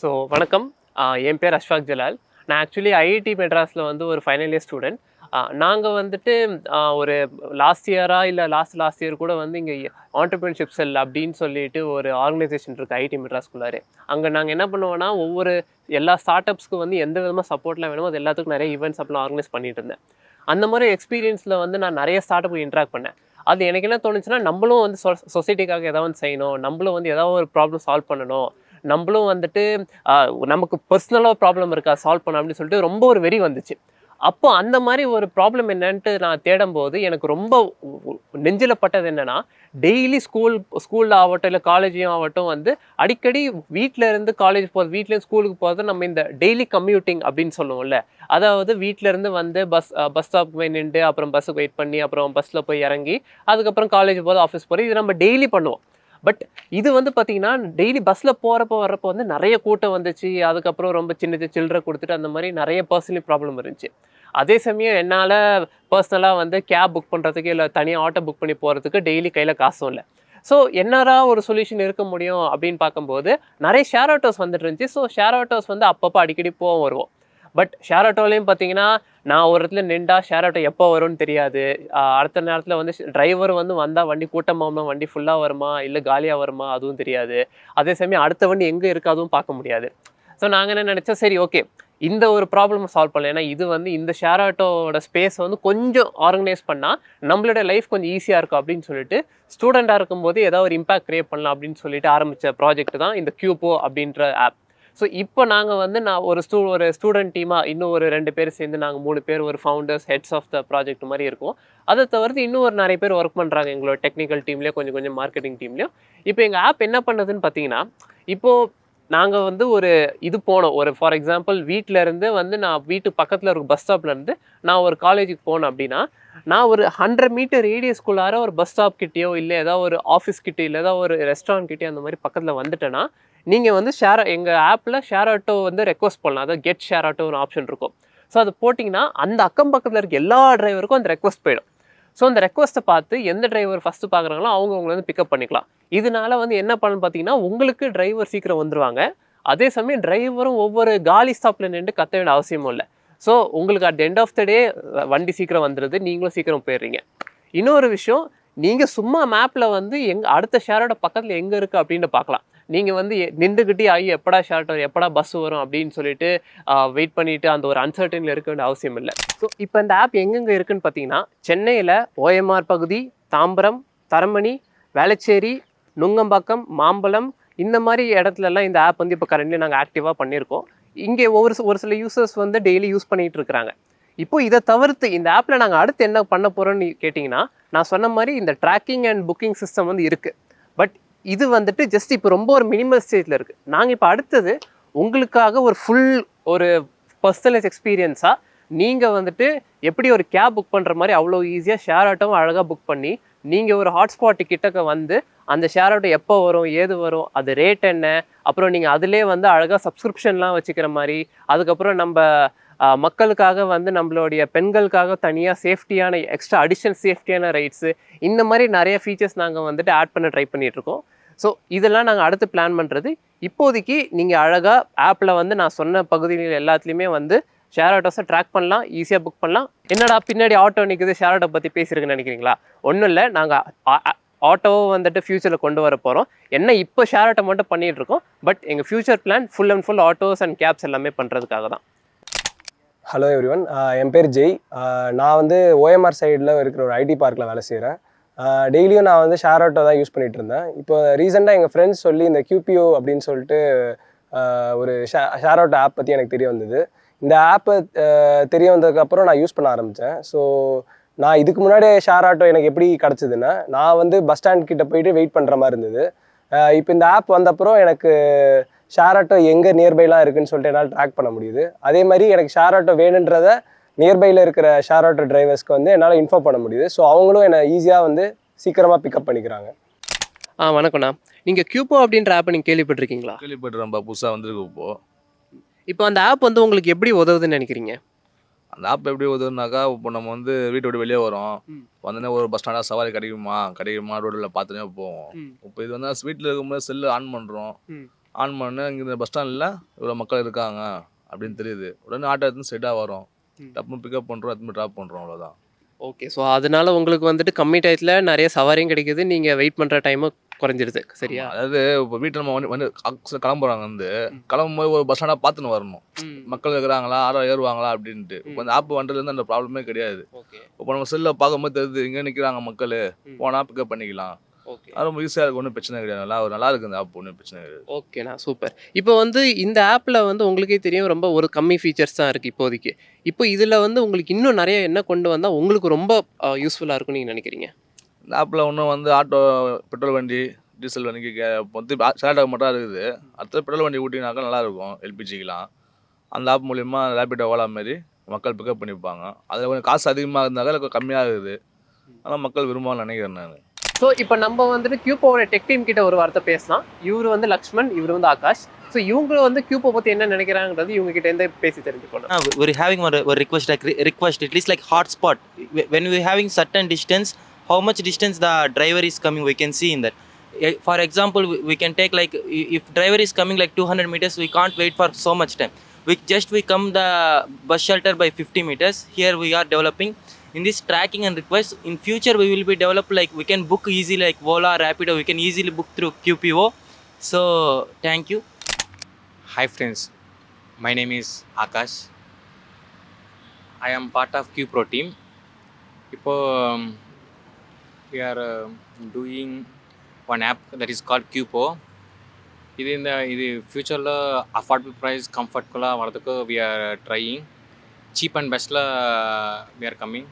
So வணக்கம். என் பேர் அஷ்ஃபாக் ஜலால். நான் ஆக்சுவலி ஐஐடி மெட்ராஸில் வந்து ஒரு ஃபைனல் இயர் ஸ்டூடெண்ட் நாங்கள் வந்துட்டு ஒரு லாஸ்ட் இயராக இல்லை லாஸ்ட் லாஸ்ட் இயர் கூட வந்து இங்கே ஆண்டர்பிரினர்ஷிப் செல் அப்படின்னு சொல்லிட்டு ஒரு ஆர்கனைசேஷன் இருக்குது ஐடி மெட்ராஸ்குள்ளாரே. அங்கே நாங்கள் என்ன பண்ணுவோம்னா ஒவ்வொரு எல்லா ஸ்டார்ட் அப்ஸ்க்கு வந்து எந்த விதமாக சப்போர்ட்லாம் வேணுமோ அது எல்லாத்துக்கும் நிறைய ஈவெண்ட்ஸ் அப்பெல்லாம் ஆர்கனைஸ் பண்ணிட்டு இருந்தேன். அந்த மாதிரி எக்ஸ்பீரியன்ஸில் வந்து நான் நிறைய ஸ்டார்ட் அப் இன்ட்ராக்ட் பண்ணேன். அது எனக்கு என்ன தோணுச்சுன்னா நம்மளும் வந்து சொ சொசைட்டிக்காக ஏதாவது செய்யணும் நம்மளும் வந்து ஏதாவது ஒரு ப்ராப்ளம் சால்வ் பண்ணணும். நம்மளும் வந்துட்டு நமக்கு பர்சனலாக ப்ராப்ளம் இருக்கா சால்வ் பண்ண அப்படின்னு சொல்லிட்டு ரொம்ப ஒரு வெறி வந்துச்சு. அப்போ அந்த மாதிரி ஒரு ப்ராப்ளம் என்னன்ட்டு நான் தேடும்போது எனக்கு ரொம்ப நெஞ்சில் பட்டது என்னென்னா டெய்லி ஸ்கூல் ஸ்கூலில் ஆகட்டும் இல்லை காலேஜையும் ஆகட்டும் வந்து அடிக்கடி வீட்டில் இருந்து காலேஜ் போகிறது வீட்லேருந்து ஸ்கூலுக்கு போகிறது நம்ம இந்த டெய்லி கம்யூட்டிங் அப்படின்னு சொல்லுவோம்ல. அதாவது வீட்டிலேருந்து இருந்து வந்து பஸ் பஸ் ஸ்டாப் போய் நின்று அப்புறம் பஸ்ஸுக்கு வெயிட் பண்ணி அப்புறம் பஸ்ஸில் போய் இறங்கி அதுக்கப்புறம் காலேஜ் போகிறது ஆஃபீஸ் போகிறது இது நம்ம டெய்லி பண்ணுவோம். பட் இது வந்து பார்த்தீங்கன்னா டெய்லி பஸ்ஸில் போகிறப்போ வரப்போ வந்து நிறைய கூட்டம் வந்துச்சு. அதுக்கப்புறம் ரொம்ப சின்ன சில்லறை கொடுத்துட்டு அந்த மாதிரி நிறைய பர்சனலி ப்ராப்ளம் இருந்துச்சு. அதே சமயம் என்னால் பர்சனலாக வந்து கேப் புக் பண்ணுறதுக்கு இல்லை தனியாக ஆட்டோ புக் பண்ணி போகிறதுக்கு டெய்லி கையில் காசும் இல்லை. ஸோ என்னடா ஒரு சொல்யூஷன் இருக்க முடியும் அப்படின்னு பார்க்கும்போது நிறைய ஷேர் ஆட்டோஸ் வந்துட்டு இருந்துச்சு. ஸோ ஷேர் ஆட்டோஸ் வந்து அப்பப்போ அடிக்கடி போவோம் வருவோம். பட் ஷேர் ஆட்டோலையும் பார்த்தீங்கன்னா நான் ஒரு இடத்துல நின்றா ஷேர் ஆட்டோ எப்போ வரும்னு தெரியாது. அடுத்த நேரத்தில் வந்து டிரைவர் வந்து வந்தால் வண்டி கூட்டமாக வண்டி ஃபுல்லாக வருமா இல்லை காலியாக வருமா அதுவும் தெரியாது. அதே சமயம் அடுத்த வண்டி எங்கே இருக்கு அதுவும் பார்க்க முடியாது. ஸோ நாங்கள் என்ன நினச்சோம் சரி ஓகே இந்த ஒரு ப்ராப்ளம் சால்வ் பண்ணலாம். ஏன்னா இது வந்து இந்த ஷேர் ஆட்டோட ஸ்பேஸ் வந்து கொஞ்சம் ஆர்கனைஸ் பண்ணால் நம்மளோட லைஃப் கொஞ்சம் ஈஸியாக இருக்கும் அப்படின்னு சொல்லிட்டு ஸ்டூடெண்ட்டாக இருக்கும்போது ஏதாவது ஒரு இம்பாக்ட் க்ரியேட் பண்ணலாம் அப்படின்னு சொல்லிட்டு ஆரம்பித்த ப்ராஜெக்ட் தான் இந்த கியூபோ அப்படின்ற ஆப் ஸோ இப்போ நாங்கள் வந்து நான் ஒரு ஸ்டூ ஒரு ஸ்டூடெண்ட் டீமாக இன்னும் ஒரு ரெண்டு பேர் சேர்ந்து நாங்கள் மூணு பேர் ஒரு founders heads of the project மாதிரி இருக்கும். அதை தவிர்த்து இன்னும் ஒரு நிறைய பேர் ஒர்க் பண்ணுறாங்க எங்களோட டெக்னிக்கல் டீம்லேயும் கொஞ்சம் கொஞ்சம் மார்க்கெட்டிங் டீம்லேயும் இப்போ எங்கள் ஆப் என்ன பண்ணுதுன்னு பார்த்தீங்கன்னா இப்போது நாங்கள் வந்து ஒரு இது போனோம். ஒரு ஃபார் எக்ஸாம்பிள் வீட்டில் இருந்து வந்து நான் வீட்டு பக்கத்தில் ஒரு பஸ் ஸ்டாப்லேருந்து நான் ஒரு காலேஜுக்கு போனேன் அப்படின்னா நான் ஒரு ஹண்ட்ரட் மீட்டர் ரேடியஸ்குள்ளார ஒரு பஸ் ஸ்டாப் கிட்டேயோ இல்லை ஏதாவது ஒரு ஆஃபீஸ் கிட்டே இல்லை ஏதாவது ஒரு ரெஸ்டாரண்ட் கிட்டேயோ அந்த மாதிரி பக்கத்தில் வந்துட்டேன்னா நீங்கள் வந்து ஷேர் எங்கள் ஆப்பில் ஷேர் ஆட்டோ வந்து ரெக்வஸ்ட் பண்ணலாம். அதாவது கெட் ஷேர் ஆட்டோ ஆப்ஷன் இருக்கும். ஸோ அது போட்டிங்கன்னா அந்த அக்கம் பக்கத்தில் இருக்க எல்லா டிரைவருக்கும் அந்த ரெக்வஸ்ட் போயிடும். ஸோ அந்த ரெக்வஸ்ட்டை பார்த்து எந்த டிரைவர் ஃபஸ்ட்டு பார்க்குறாங்களோ அவங்க உங்களை வந்து பிக்கப் பண்ணிக்கலாம். இதனால வந்து என்ன பண்ணு பார்த்தீங்கன்னா உங்களுக்கு டிரைவர் சீக்கிரம் வந்துடுவாங்க அதே சமயம் டிரைவரும் ஒவ்வொரு காலி ஸ்டாப்பில் நின்று கத்த வேண்டிய அவசியமும் இல்லை. ஸோ உங்களுக்கு at end of the day வண்டி சீக்கிரம் வந்துடுது நீங்களும் சீக்கிரம் போயிடுறீங்க. இன்னொரு விஷயம் நீங்கள் சும்மா மேப்பில் வந்து எங்க அடுத்த ஷேரோட பக்கத்தில் எங்கே இருக்குது அப்படின்ட்டு பார்க்கலாம். நீங்கள் வந்து நின்றுக்கிட்டே ஆகி எப்படா ஷார்ட் வரும் எப்படா பஸ் வரும் அப்படின்னு சொல்லிட்டு வெயிட் பண்ணிட்டு அந்த ஒரு அன்சர்டனில் இருக்க வேண்டிய அவசியம் இல்லை. ஸோ இப்போ இந்த ஆப் எங்கெங்கே இருக்குன்னு பார்த்தீங்கன்னா சென்னையில் ஓஎம்ஆர் பகுதி தாம்பரம் தரமணி வேளச்சேரி நுங்கம்பாக்கம் மாம்பலம் இந்த மாதிரி இடத்துலலாம் இந்த ஆப் வந்து இப்போ கரண்ட்லி நாங்கள் ஆக்டிவாக பண்ணியிருக்கோம் இங்கே ஒவ்வொரு ஒரு சில யூசர்ஸ் வந்து டெய்லி யூஸ் பண்ணிகிட்டு இருக்கிறாங்க இப்போ இதை தவிர்த்து இந்த ஆப்பில் நாங்கள் அடுத்து என்ன பண்ண போகிறோம்னு கேட்டிங்கன்னா நான் சொன்ன மாதிரி இந்த ட்ராக்கிங் அண்ட் புக்கிங் சிஸ்டம் வந்து இருக்குது பட் இது வந்துட்டு ஜஸ்ட் இப்போ ரொம்ப ஒரு மினிமல் ஸ்டேஜில் இருக்குது நாங்கள் இப்போ அடுத்தது உங்களுக்காக ஒரு ஃபுல் ஒரு பர்சனலைஸ் எக்ஸ்பீரியன்ஸாக நீங்கள் வந்துட்டு எப்படி ஒரு கேப் புக் பண்ணுற மாதிரி அவ்வளோ ஈஸியாக ஷேர் ஆட்டோவும் அழகாக புக் பண்ணி நீங்கள் ஒரு ஹாட்ஸ்பாட்டு கிட்டக்க வந்து அந்த ஷேர் ஆட்டோ எப்போ வரும் ஏது வரும் அது ரேட் என்ன? அப்புறம் நீங்கள் அதிலே வந்து அழகாக சப்ஸ்கிரிப்ஷன்லாம் வச்சுக்கிற மாதிரி அதுக்கப்புறம் நம்ம மக்களுக்காக வந்து நம்மளுடைய பெண்களுக்காக தனியாக சேஃப்டியான எக்ஸ்ட்ரா அடிஷனல் சேஃப்டியான ரைட்ஸு இந்த மாதிரி நிறைய ஃபீச்சர்ஸ் நாங்கள் வந்துட்டு ஆட் பண்ண ட்ரை பண்ணிகிட்ருக்கோம் ஸோ இதெல்லாம் நாங்கள் அடுத்து பிளான் பண்ணுறது இப்போதைக்கு நீங்கள் அழகாக ஆப்பில் வந்து நான் சொன்ன பகுதிகள் எல்லாத்துலேயுமே வந்து ஷேர் ஆட்டோஸை ட்ராக் பண்ணலாம் ஈஸியாக புக் பண்ணலாம். என்னடா பின்னாடி ஆட்டோ நிற்குது ஷேர் ஆட்டோ பற்றி பேசியிருக்குன்னு நினைக்கிறீங்களா? ஒன்றும் இல்லை. நாங்கள் ஆட்டோவை வந்துட்டு ஃப்யூச்சரில் கொண்டு வர போகிறோம் என்ன இப்போ ஷேர் ஆட்டோ மட்டும் பண்ணிகிட்ருக்கோம் இருக்கோம். பட் எங்கள் future plan full and full autos and cabs எல்லாமே பண்ணுறதுக்காக தான். ஹலோ எவ்ரி ஒன் என் பேர் ஜெய். நான் வந்து ஓஎம்ஆர் சைடில் இருக்கிற ஒரு ஐடி பார்க்கில் வேலை செய்கிறேன் டெய்லியும் நான் வந்து ஷேர் ஆட்டோ தான் யூஸ் பண்ணிகிட்டு இருந்தேன். இப்போ ரீசெண்டாக எங்கள் ஃப்ரெண்ட்ஸ் சொல்லி இந்த கியூபிஓ அப்படின்னு சொல்லிட்டு ஒரு ஷே ஷேர் ஆட்டோ ஆப் பற்றி எனக்கு தெரிய வந்தது. இந்த ஆப்பை தெரிய வந்ததுக்கப்புறம் நான் யூஸ் பண்ண ஆரம்பித்தேன் ஸோ நான் இதுக்கு முன்னாடி ஷேர் ஆட்டோ எனக்கு எப்படி கிடச்சிதுன்னா நான் வந்து பஸ் ஸ்டாண்ட் கிட்ட போயிட்டு வெயிட் பண்ணுற மாதிரி இருந்தது. இப்போ இந்த ஆப் வந்தப்புறம் எனக்கு ஷேர் ஆட்டோ எங்கே நியர்பைலாம் இருக்குதுன்னு சொல்லிட்டு என்னால் ட்ராக் பண்ண முடியுது. அதே மாதிரி எனக்கு ஷேர் ஆட்டோ வேணுன்றத நியர்பையில் இருக்கிற ஷேர் ஆட்டோ டிரைவர்ஸ்க்கு வந்து என்னால் இன்ஃபார்ம் பண்ண முடியுது. ஸோ அவங்களும் என்னை ஈஸியாக வந்து சீக்கிரமாக பிக்கப் பண்ணிக்கிறாங்க. ஆ வணக்கம்ண்ணா நீங்கள் கியூபோ அப்படின்ற ஆப்பை நீங்கள் கேள்விப்பட்டிருக்கீங்களா? கேள்விப்பட்டுறேன்ப்பா புதுசாக வந்திருக்கு இப்போ. இப்போ அந்த ஆப் வந்து உங்களுக்கு எப்படி உதவுதுன்னு நினைக்கிறீங்க? அந்த ஆப் எப்படி உதவுனாக்கா இப்போ நம்ம வந்து வீட்டை விட்டு வெளியே வரோம். வந்தோடனே ஒரு பஸ் ஸ்டாண்டாக சவாரி கிடைக்குமா? கிடைக்குமா? ரோட்டில் பார்த்துனே போவோம். இப்போ இது வந்து வீட்டில் இருக்கும்போது செல்லு ஆன் பண்ணுறோம். ஆன் பண்ண இங்கே இந்த பஸ் ஸ்டாண்டில் இவ்வளோ மக்கள் இருக்காங்க அப்படின்னு தெரியுது. உடனே ஆட்டோ எடுத்து ஸ்ட்ரெயிட்டாக வரும். டப்புனு பிக்கப் பண்ணுறோம் எடுத்து ட்ராப் பண்ணுறோம் அவ்வளோதான் ஓகே ஸோ அதனால உங்களுக்கு வந்துட்டு கம்மி டயத்தில் நிறைய சவாரியும் கிடைக்குது. நீங்கள் வெயிட் பண்ணுற டைமும் குறைஞ்சிருது. சரியா? அதாவது இப்போ வீட்டில் நம்ம வந்து வந்து கிளம்புறாங்க வந்து கிளம்பும்போது ஒரு பஸ் ஸ்டாண்டாக பார்த்துன்னு வரணும். மக்கள் இருக்கிறாங்களா ஆரோ ஏறுவாங்களா அப்படின்ட்டு. இப்போ அந்த ஆப் வந்ததுலேருந்து அந்த ப்ராப்ளமே கிடையாது. இப்போ நம்ம செல்லில் பார்க்கும்போது தெரியுது இங்கே நிற்கிறாங்க மக்கள். போனால் பிக்கப் பண்ணிக்கலாம். ரொம்ப ஈஸியாக இருக்கு ஒன்றும் பிரச்சனை கிடையாது. நல்லா ஒரு நல்லா இருக்கு இந்த ஆப் ஒன்றும் பிரச்சனை கிடையாது. ஓகேண்ணா சூப்பர் இப்போ வந்து இந்த ஆப்பில் வந்து உங்களுக்கே தெரியும் ரொம்ப ஒரு கம்மி ஃபீச்சர்ஸ் தான் இருக்குது இப்போதைக்கு. இப்போ இதில் வந்து உங்களுக்கு இன்னும் நிறைய என்ன கொண்டு வந்தால் உங்களுக்கு ரொம்ப யூஸ்ஃபுல்லாக இருக்கும்னு நீங்கள் நினைக்கிறீங்க? இந்த ஆப்பில் ஒன்றும் வந்து ஆட்டோ பெட்ரோல் வண்டி டீசல் வண்டிக்கு வந்து சேலட்டாக மட்டும் இருக்குது. அடுத்து பெட்ரோல் வண்டி ஊட்டினாக்கா நல்லாயிருக்கும் எல்பிஜிக்கெலாம் அந்த ஆப் மூலிமா ரேபிடோ ஓலா மாரி மக்கள் பிக்கப் பண்ணிப்பாங்க. அதில் கொஞ்சம் காசு அதிகமாக இருந்தாக்கா கம்மியாக இருக்குது. ஆனால் மக்கள் விரும்புவான்னு நினைக்கிறேன் நான். ஸோ இப்போ நம்ம வந்துட்டு கியூப்போட டெக் டீம் கிட்ட ஒரு வார்த்தை பேசலாம் இவர் வந்து லக்ஷ்மண் இவர் வந்து ஆகாஷ் ஸோ இவங்க வந்து கியூப்போ பற்றி என்ன நினைக்கிறாங்கிறது இவங்க கிட்ட இருந்து பேசி தெரிஞ்சுக்கணும் ஒரு ஹேவிங் ஒரு ஒரு request request it like hot spot when we having certain distance how much distance the driver is coming we can see in that for example we can take like if driver is coming like two hundred metres we can't wait for so much time we just we come the bus shelter by fifty metres here we are developing in this tracking and request in future we will be developed like we can book easy like Vola, Rapido, we can easily book through QPO. So thank you. Hi friends, my name is Akash. I am part of QPro team. ipo um, we are uh, doing one app that is called QPO. ఇది ఇది ఫ్యూచర్లో affordable price comfort కూడా వరదకు we are trying cheap and பெஸ்ட்டில் we are coming